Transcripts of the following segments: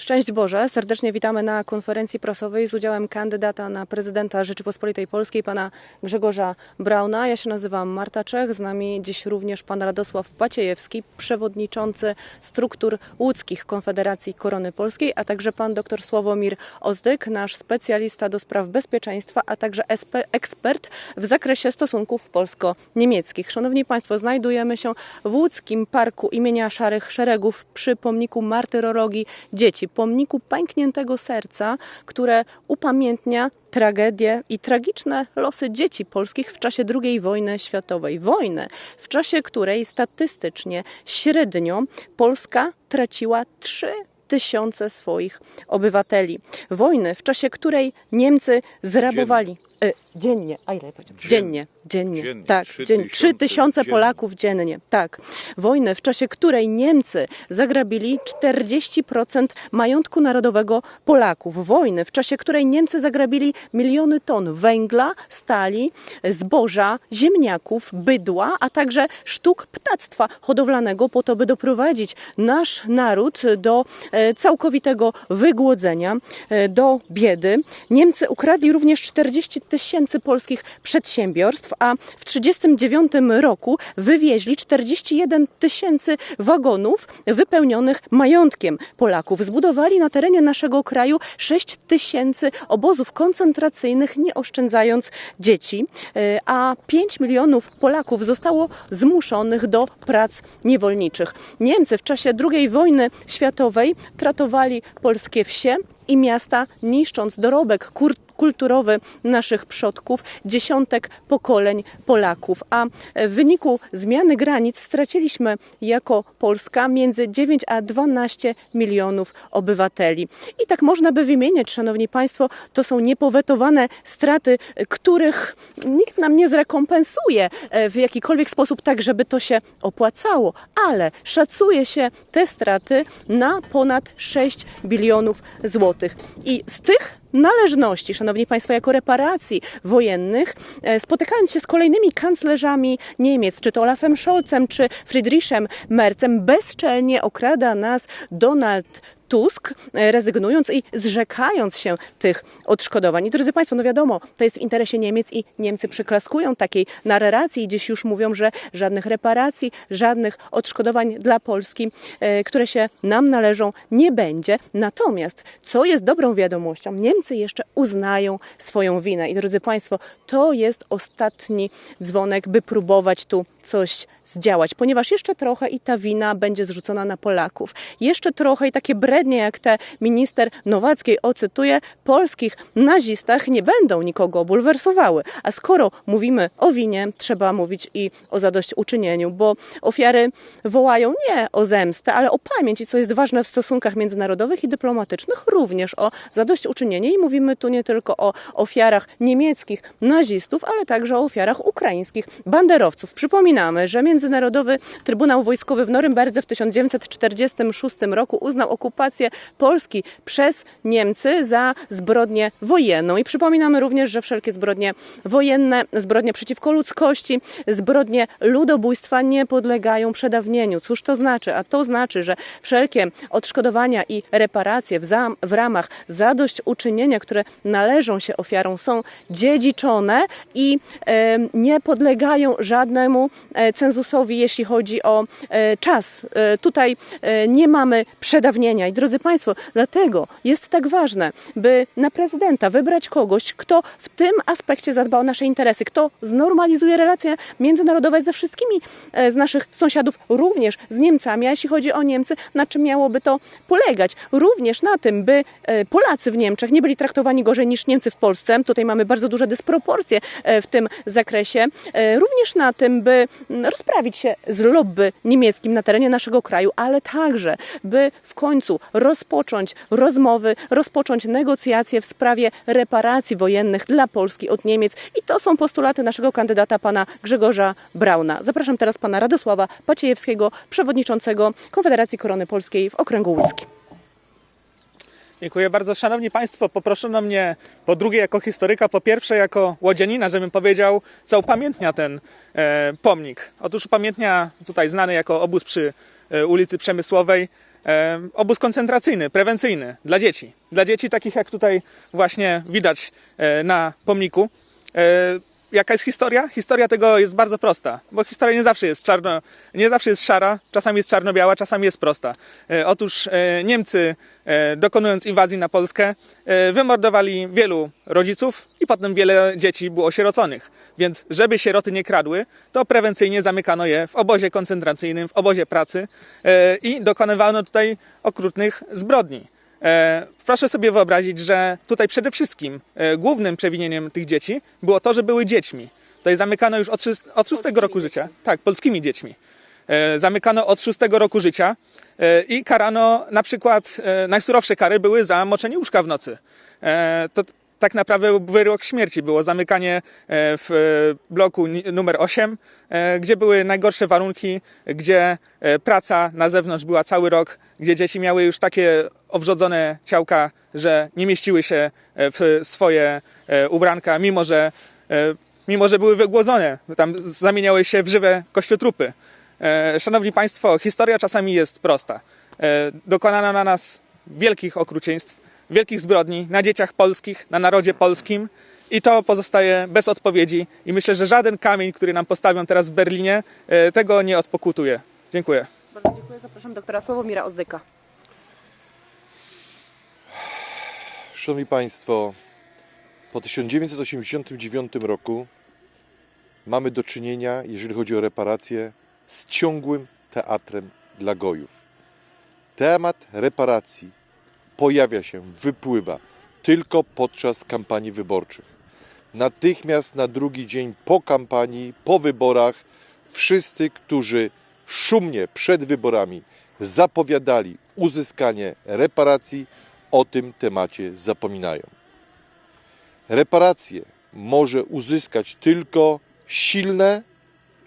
Szczęść Boże, serdecznie witamy na konferencji prasowej z udziałem kandydata na prezydenta Rzeczypospolitej Polskiej, pana Grzegorza Brauna. Ja się nazywam Marta Czech, z nami dziś również pan Radosław Paciejewski, przewodniczący struktur łódzkich Konfederacji Korony Polskiej, a także pan dr Sławomir Ozdyk, nasz specjalista do spraw bezpieczeństwa, a także ekspert w zakresie stosunków polsko-niemieckich. Szanowni Państwo, znajdujemy się w łódzkim parku imienia Szarych Szeregów przy pomniku martyrologii dzieci, pomniku pękniętego serca, które upamiętnia tragedie i tragiczne losy dzieci polskich w czasie II wojny światowej. Wojny, w czasie której statystycznie średnio Polska traciła 3 tysiące swoich obywateli. Wojny, w czasie której Niemcy zrabowali e, dziennie, a ile ja powiedziałam? Dziennie, dziennie, Dziennie. tak, Trzy dziennie, trzy tysiące tysiące dziennie. Polaków dziennie, tak. Wojny, w czasie której Niemcy zagrabili 40% majątku narodowego Polaków. Wojny, w czasie której Niemcy zagrabili miliony ton węgla, stali, zboża, ziemniaków, bydła, a także sztuk ptactwa hodowlanego po to, by doprowadzić nasz naród do e, całkowitego wygłodzenia, e, do biedy. Niemcy ukradli również 40 tysięcy polskich przedsiębiorstw, a w 1939 roku wywieźli 41 tysięcy wagonów wypełnionych majątkiem Polaków. Zbudowali na terenie naszego kraju 6 tysięcy obozów koncentracyjnych, nie oszczędzając dzieci, e, a 5 milionów Polaków zostało zmuszonych do prac niewolniczych. Niemcy w czasie II wojny światowej tratowali polskie wsie i miasta, niszcząc dorobek kulturowy naszych przodków, dziesiątek pokoleń Polaków. A w wyniku zmiany granic straciliśmy jako Polska między 9 a 12 milionów obywateli. I tak można by wymieniać, Szanowni Państwo, to są niepowetowane straty, których nikt nam nie zrekompensuje e, w jakikolwiek sposób, tak żeby to się opłacało, ale szacuje się te straty na ponad 6 bilionów złotych. I z tych należności, Szanowni Państwo, jako reparacji wojennych, e, spotykając się z kolejnymi kanclerzami Niemiec, czy to Olafem Scholzem, czy Friedrichem Merzem, bezczelnie okrada nas Donald Tusk, e, rezygnując i zrzekając się tych odszkodowań. I drodzy Państwo, no wiadomo, to jest w interesie Niemiec i Niemcy przyklaskują takiej narracji. Dziś już mówią, że żadnych reparacji, żadnych odszkodowań dla Polski, e, które się nam należą, nie będzie. Natomiast, co jest dobrą wiadomością, Niemcy jeszcze uznają swoją winę. I drodzy Państwo, to jest ostatni dzwonek, by próbować tu coś zdziałać, ponieważ jeszcze trochę i ta wina będzie zrzucona na Polaków. Jeszcze trochę i takie brednie, jak te minister Nowackiej ocytuje, polskich nazistach nie będą nikogo bulwersowały. A skoro mówimy o winie, trzeba mówić i o zadośćuczynieniu, bo ofiary wołają nie o zemstę, ale o pamięć i co jest ważne w stosunkach międzynarodowych i dyplomatycznych, również o zadośćuczynienie. I mówimy tu nie tylko o ofiarach niemieckich nazistów, ale także o ofiarach ukraińskich banderowców. Przypominamy, że Międzynarodowy Trybunał Wojskowy w Norymberdze w 1946 roku uznał okupację Polski przez Niemcy za zbrodnię wojenną. I przypominamy również, że wszelkie zbrodnie wojenne, zbrodnie przeciwko ludzkości, zbrodnie ludobójstwa nie podlegają przedawnieniu. Cóż to znaczy? A to znaczy, że wszelkie odszkodowania i reparacje w, zam- w ramach zadośćuczynienia, które należą się ofiarom, są dziedziczone i nie podlegają żadnemu cenzusowi, jeśli chodzi o e, czas. E, tutaj e, nie mamy przedawnienia. I drodzy Państwo, dlatego jest tak ważne, by na prezydenta wybrać kogoś, kto w tym aspekcie zadba o nasze interesy, kto znormalizuje relacje międzynarodowe ze wszystkimi e, z naszych sąsiadów, również z Niemcami. A jeśli chodzi o Niemcy, na czym miałoby to polegać? Również na tym, by e, Polacy w Niemczech nie byli traktowani gorzej niż Niemcy w Polsce. Tutaj mamy bardzo duże dysproporcje e, w tym zakresie. E, Również na tym, by rozprawić się z lobby niemieckim na terenie naszego kraju, ale także, by w końcu rozpocząć rozmowy, rozpocząć negocjacje w sprawie reparacji wojennych dla Polski od Niemiec. I to są postulaty naszego kandydata, pana Grzegorza Brauna. Zapraszam teraz pana Radosława Paciejewskiego, przewodniczącego Konfederacji Korony Polskiej w Okręgu Łódzkim. Dziękuję bardzo. Szanowni Państwo, poproszono mnie po drugie jako historyka, po pierwsze jako łodzianina, żebym powiedział, co upamiętnia ten e, pomnik. Otóż upamiętnia tutaj znany jako obóz przy e, ulicy Przemysłowej e, obóz koncentracyjny, prewencyjny dla dzieci. Dla dzieci takich jak tutaj właśnie widać e, na pomniku. E, Jaka jest historia? Historia tego jest bardzo prosta, bo historia nie zawsze jest czarno, nie zawsze jest szara, czasami jest czarno-biała, czasami jest prosta. E, Otóż e, Niemcy, e, dokonując inwazji na Polskę, wymordowali wielu rodziców i potem wiele dzieci było osieroconych. Więc żeby sieroty nie kradły, to prewencyjnie zamykano je w obozie koncentracyjnym, w obozie pracy i dokonywano tutaj okrutnych zbrodni. E, Proszę sobie wyobrazić, że tutaj przede wszystkim e, głównym przewinieniem tych dzieci było to, że były dziećmi. Tutaj zamykano już od, od szóstego roku życia. Tak, polskimi dziećmi. E, Zamykano od szóstego roku życia i karano na przykład, najsurowsze kary były za moczenie łóżka w nocy. To tak naprawdę wyrok śmierci było zamykanie e, w e, bloku numer 8, e, gdzie były najgorsze warunki, gdzie praca na zewnątrz była cały rok, gdzie dzieci miały już takie owrzodzone ciałka, że nie mieściły się w swoje ubranka, mimo że, mimo że były wygłodzone. Tam zamieniały się w żywe kościotrupy. Szanowni Państwo, historia czasami jest prosta. Dokonano na nas wielkich okrucieństw, wielkich zbrodni na dzieciach polskich, na narodzie polskim i to pozostaje bez odpowiedzi i myślę, że żaden kamień, który nam postawią teraz w Berlinie, e, tego nie odpokutuje. Dziękuję. Bardzo dziękuję. Zapraszam doktora Sławomira Ozdyka. Szanowni Państwo, po 1989 roku mamy do czynienia, jeżeli chodzi o reparacje, z ciągłym teatrem dla gojów. Temat reparacji pojawia się, wypływa tylko podczas kampanii wyborczych. Natychmiast na drugi dzień po kampanii, po wyborach, wszyscy, którzy szumnie przed wyborami zapowiadali uzyskanie reparacji, o tym temacie zapominają. Reparacje może uzyskać tylko silne,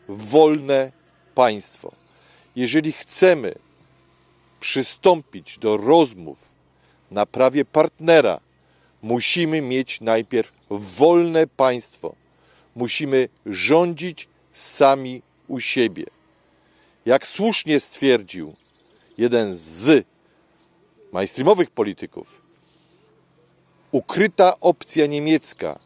wolne państwo. Jeżeli chcemy przystąpić do rozmów na prawie partnera, musimy mieć najpierw wolne państwo. Musimy rządzić sami u siebie. Jak słusznie stwierdził jeden z mainstreamowych polityków, ukryta opcja niemiecka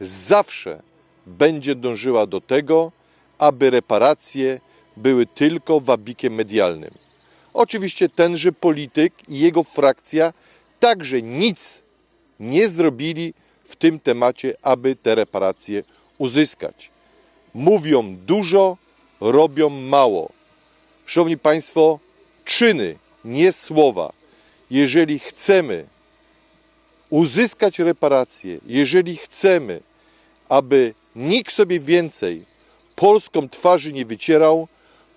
zawsze będzie dążyła do tego, aby reparacje były tylko wabikiem medialnym. Oczywiście tenże polityk i jego frakcja także nic nie zrobili w tym temacie, aby te reparacje uzyskać. Mówią dużo, robią mało. Szanowni Państwo, czyny, nie słowa. Jeżeli chcemy uzyskać reparacje, jeżeli chcemy, aby nikt sobie więcej polską twarzy nie wycierał,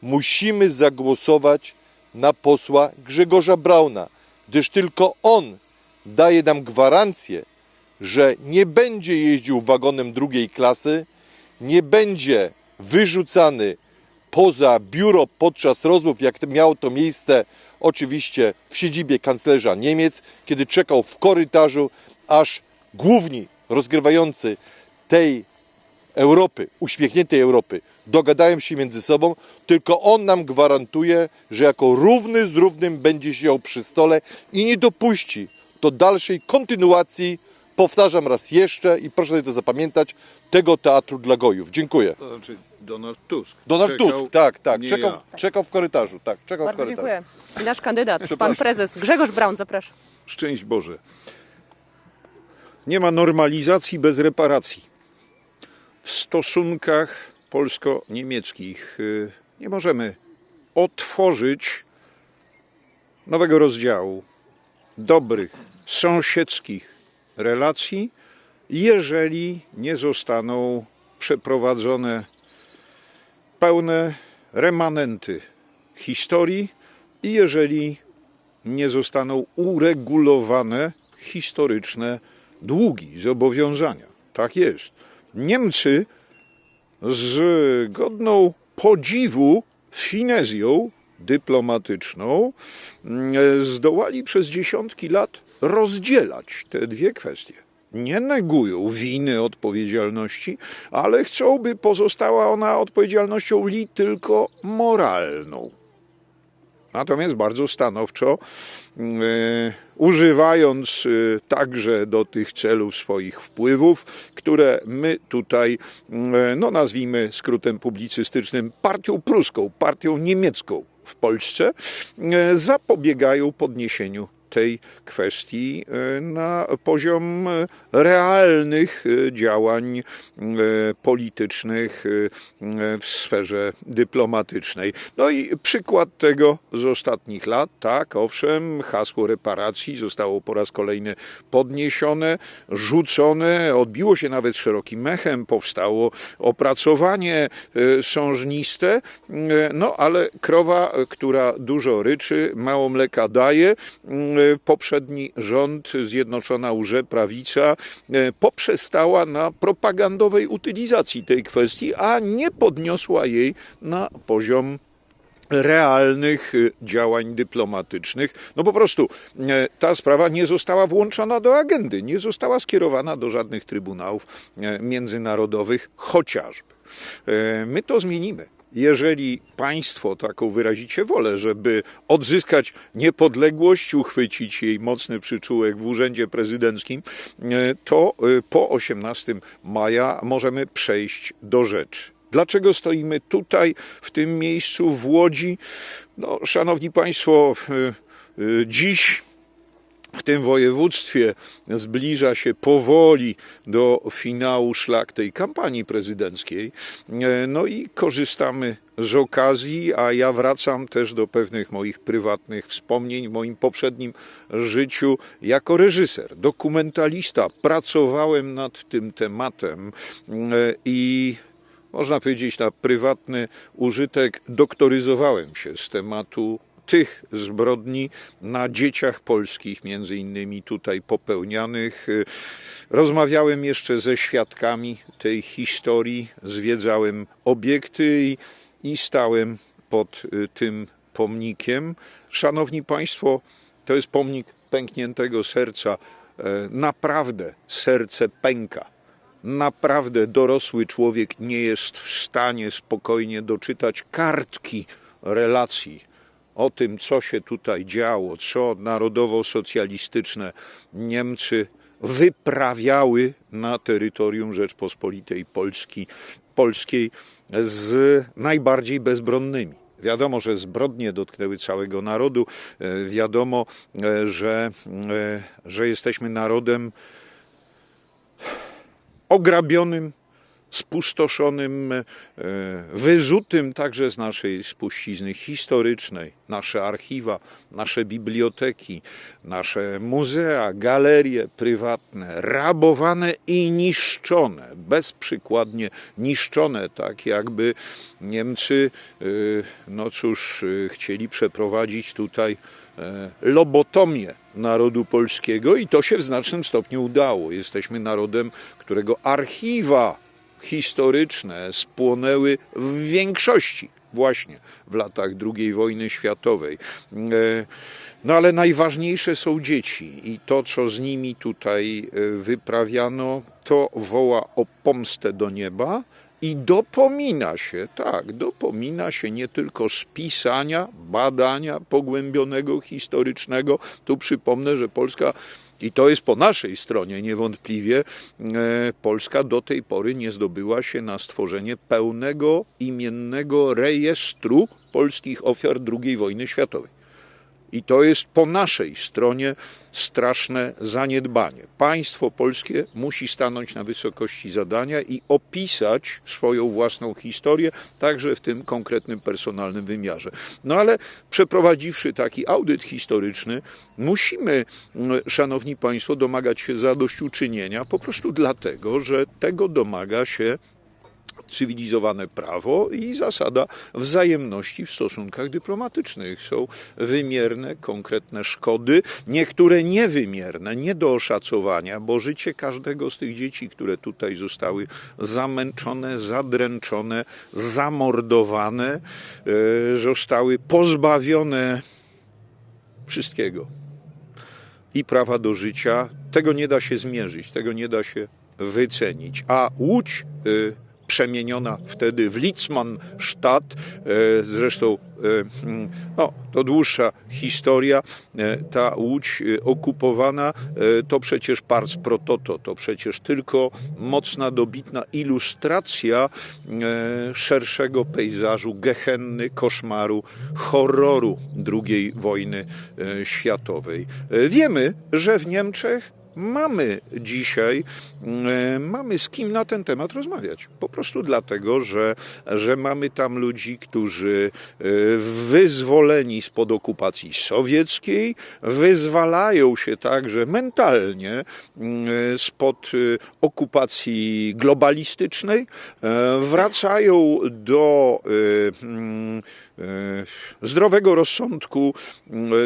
musimy zagłosować na posła Grzegorza Brauna, gdyż tylko on daje nam gwarancję, że nie będzie jeździł wagonem drugiej klasy, nie będzie wyrzucany poza biuro podczas rozmów, jak miało to miejsce oczywiście w siedzibie kanclerza Niemiec, kiedy czekał w korytarzu, aż główni rozgrywający tej Europy, uśmiechniętej Europy, dogadają się między sobą, tylko on nam gwarantuje, że jako równy z równym będzie siedział przy stole i nie dopuści do dalszej kontynuacji, powtarzam raz jeszcze i proszę sobie to zapamiętać, tego teatru dla gojów. Dziękuję. To znaczy Donald Tusk. Donald Czekał, Tusk, tak, tak, nie czekał, ja. czekał w korytarzu, tak, czekał w Bardzo korytarzu. dziękuję. I nasz kandydat, pan Przepraszam. prezes Grzegorz Braun, zapraszam. Szczęść Boże. Nie ma normalizacji bez reparacji. W stosunkach polsko-niemieckich y, nie możemy otworzyć nowego rozdziału dobrych, sąsiedzkich relacji, jeżeli nie zostaną przeprowadzone pełne remanenty historii i jeżeli nie zostaną uregulowane historyczne długi, zobowiązania. Tak jest. Niemcy z godną podziwu finezją dyplomatyczną mm, zdołali przez dziesiątki lat rozdzielać te dwie kwestie. Nie negują winy, odpowiedzialności, ale chcą, by pozostała ona odpowiedzialnością li tylko moralną natomiast bardzo stanowczo, e, używając e, także do tych celów swoich wpływów, które my tutaj, e, no nazwijmy skrótem publicystycznym, partią pruską, partią niemiecką w Polsce, zapobiegają podniesieniu tej kwestii e, na poziom e, realnych e, działań politycznych w sferze dyplomatycznej. No i przykład tego z ostatnich lat, tak, owszem, hasło reparacji zostało po raz kolejny podniesione, rzucone, odbiło się nawet szerokim echem, powstało opracowanie sążniste, no ale krowa, która dużo ryczy, mało mleka daje, e, poprzedni rząd, Zjednoczona Łże, Prawica, e, poprzestała na propagandowej utylizacji tej kwestii, a nie podniosła jej na poziom realnych y, działań dyplomatycznych. No po prostu ta sprawa nie została włączona do agendy, nie została skierowana do żadnych trybunałów międzynarodowych, chociażby. My to zmienimy. Jeżeli Państwo taką wyrazicie wolę, żeby odzyskać niepodległość, uchwycić jej mocny przyczółek w urzędzie prezydenckim, e, to e, po 18 maja możemy przejść do rzeczy. Dlaczego stoimy tutaj, w tym miejscu, w Łodzi? No, szanowni Państwo, e, dziś w tym województwie zbliża się powoli do finału szlak tej kampanii prezydenckiej. E, No i korzystamy z okazji, a ja wracam też do pewnych moich prywatnych wspomnień w moim poprzednim życiu jako reżyser, dokumentalista. Pracowałem nad tym tematem e, i można powiedzieć na prywatny użytek doktoryzowałem się z tematu tych zbrodni na dzieciach polskich, między innymi tutaj popełnianych. Rozmawiałem jeszcze ze świadkami tej historii, zwiedzałem obiekty i, i stałem pod y, tym pomnikiem. Szanowni Państwo, to jest pomnik pękniętego serca. E, Naprawdę serce pęka naprawdę dorosły człowiek nie jest w stanie spokojnie doczytać kartki relacji o tym, co się tutaj działo, co narodowo-socjalistyczne Niemcy wyprawiały na terytorium Rzeczpospolitej Polski, Polskiej z najbardziej bezbronnymi. Wiadomo, że zbrodnie dotknęły całego narodu. E, Wiadomo, e, że, e, że jesteśmy narodem ograbionym, spustoszonym, e, wyrzutym także z naszej spuścizny historycznej. Nasze archiwa, nasze biblioteki, nasze muzea, galerie prywatne, rabowane i niszczone, bezprzykładnie niszczone, tak jakby Niemcy, e, no cóż, e, chcieli przeprowadzić tutaj lobotomię narodu polskiego i to się w znacznym stopniu udało. Jesteśmy narodem, którego archiwa historyczne spłonęły w większości właśnie w latach II wojny światowej. E, No ale najważniejsze są dzieci i to, co z nimi tutaj e, wyprawiano, to woła o pomstę do nieba, i dopomina się, tak, dopomina się nie tylko spisania, badania pogłębionego historycznego. Tu przypomnę, że Polska, i to jest po naszej stronie niewątpliwie, e, Polska do tej pory nie zdobyła się na stworzenie pełnego imiennego rejestru polskich ofiar II wojny światowej. I to jest po naszej stronie straszne zaniedbanie. Państwo polskie musi stanąć na wysokości zadania i opisać swoją własną historię, także w tym konkretnym personalnym wymiarze. No ale przeprowadziwszy taki audyt historyczny, musimy, mm, szanowni państwo, domagać się zadośćuczynienia po prostu dlatego, że tego domaga się cywilizowane prawo i zasada wzajemności w stosunkach dyplomatycznych. Są wymierne, konkretne szkody, niektóre niewymierne, nie do oszacowania, bo życie każdego z tych dzieci, które tutaj zostały zamęczone, zadręczone, zamordowane, e, zostały pozbawione wszystkiego i prawa do życia, tego nie da się zmierzyć, tego nie da się wycenić. A Łódź y, przemieniona wtedy w Litzmannstadt. E, Zresztą e, mm, no, to dłuższa historia. E, Ta łódź okupowana to przecież Pars pro toto, to przecież tylko mocna, dobitna ilustracja szerszego pejzażu gehenny, koszmaru, horroru II wojny światowej. Wiemy, że w Niemczech mamy dzisiaj, e, mamy z kim na ten temat rozmawiać. Po prostu dlatego, że, że mamy tam ludzi, którzy e, wyzwoleni spod okupacji sowieckiej, wyzwalają się także mentalnie e, spod okupacji globalistycznej, wracają do mm, zdrowego rozsądku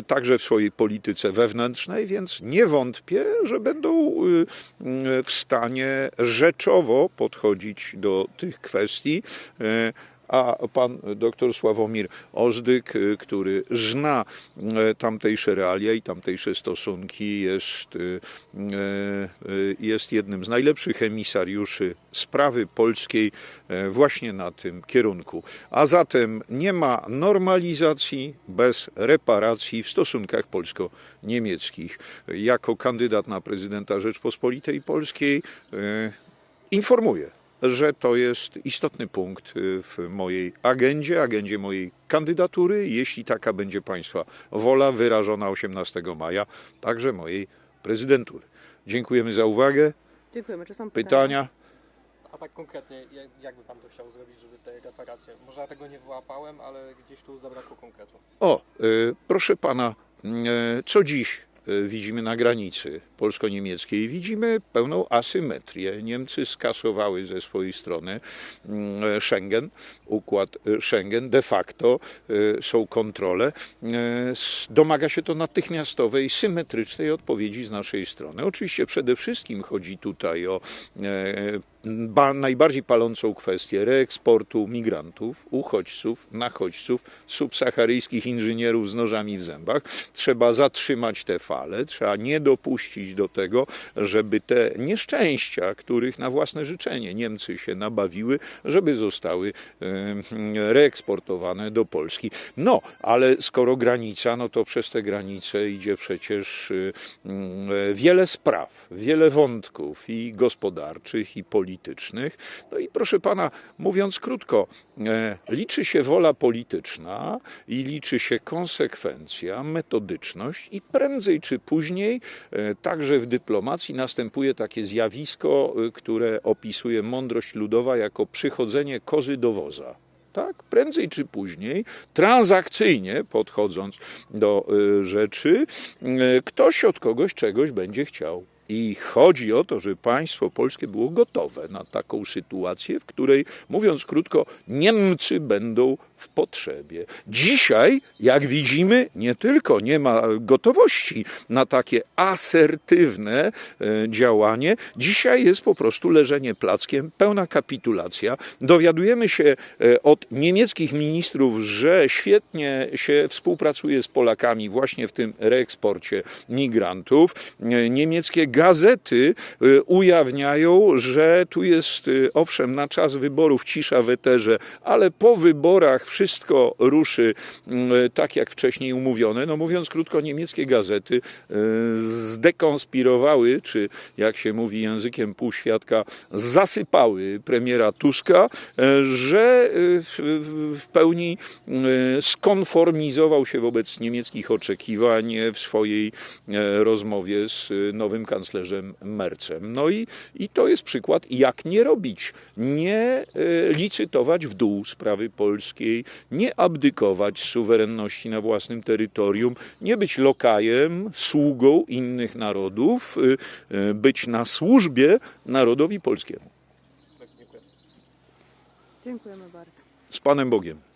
także w swojej polityce wewnętrznej, więc nie wątpię, że będą y, y, w stanie rzeczowo podchodzić do tych kwestii. A pan doktor Sławomir Ozdyk, y, który zna e, tamtejsze realia i tamtejsze stosunki, jest, y, y, jest jednym z najlepszych emisariuszy sprawy polskiej właśnie na tym kierunku. A zatem nie ma normalizacji bez reparacji w stosunkach polsko-niemieckich. Jako kandydat na prezydenta Rzeczpospolitej Polskiej informuję, że to jest istotny punkt y, w mojej agendzie, agendzie mojej kandydatury, jeśli taka będzie Państwa wola wyrażona 18 maja, także mojej prezydentury. Dziękujemy za uwagę. Dziękujemy. Czy są pytania? Pytania? A tak konkretnie, jak, jak by pan to chciał zrobić, żeby te reparacje? Może ja tego nie wyłapałem, ale gdzieś tu zabrakło konkretu. O, y, proszę pana, y, co dziś widzimy na granicy polsko-niemieckiej? Widzimy pełną asymetrię. Niemcy skasowały ze swojej strony y, Schengen, układ y, Schengen. De facto y, są kontrole. Y, Domaga się to natychmiastowej, symetrycznej odpowiedzi z naszej strony. Oczywiście przede wszystkim chodzi tutaj o e, ba, najbardziej palącą kwestię reeksportu migrantów, uchodźców, nachodźców, subsaharyjskich inżynierów z nożami w zębach. Trzeba zatrzymać te fale, trzeba nie dopuścić do tego, żeby te nieszczęścia, których na własne życzenie Niemcy się nabawiły, żeby zostały reeksportowane do Polski. No, ale skoro granica, no to przez tę granicę idzie przecież wiele spraw, wiele wątków i gospodarczych, i politycznych. No i proszę pana, mówiąc krótko, e, liczy się wola polityczna i liczy się konsekwencja, metodyczność i prędzej czy później e, także w dyplomacji następuje takie zjawisko, e, które opisuje mądrość ludowa jako przychodzenie kozy do woza. Tak, prędzej czy później, transakcyjnie podchodząc do rzeczy, ktoś od kogoś czegoś będzie chciał. I chodzi o to, żeby państwo polskie było gotowe na taką sytuację, w której, mówiąc krótko, Niemcy będą w potrzebie. Dzisiaj, jak widzimy, nie tylko nie ma gotowości na takie asertywne e, działanie, dzisiaj jest po prostu leżenie plackiem, pełna kapitulacja. Dowiadujemy się e, od niemieckich ministrów, że świetnie się współpracuje z Polakami właśnie w tym reeksporcie migrantów. E, Niemieckie gazety ujawniają, że tu jest owszem na czas wyborów cisza w eterze, ale po wyborach wszystko ruszy mm, tak jak wcześniej umówione. No mówiąc krótko, niemieckie gazety e, zdekonspirowały, czy jak się mówi językiem półświadka, zasypały premiera Tuska, e, że e, w, pełni e, skonformizował się wobec niemieckich oczekiwań w swojej e, rozmowie z e, nowym kanclerzem Mercem. No i, i to jest przykład, jak nie robić. Nie e, licytować w dół sprawy polskiej, nie abdykować suwerenności na własnym terytorium, nie być lokajem, sługą innych narodów, e, e, być na służbie narodowi polskiemu. Dziękuję. Dziękujemy bardzo. Z Panem Bogiem.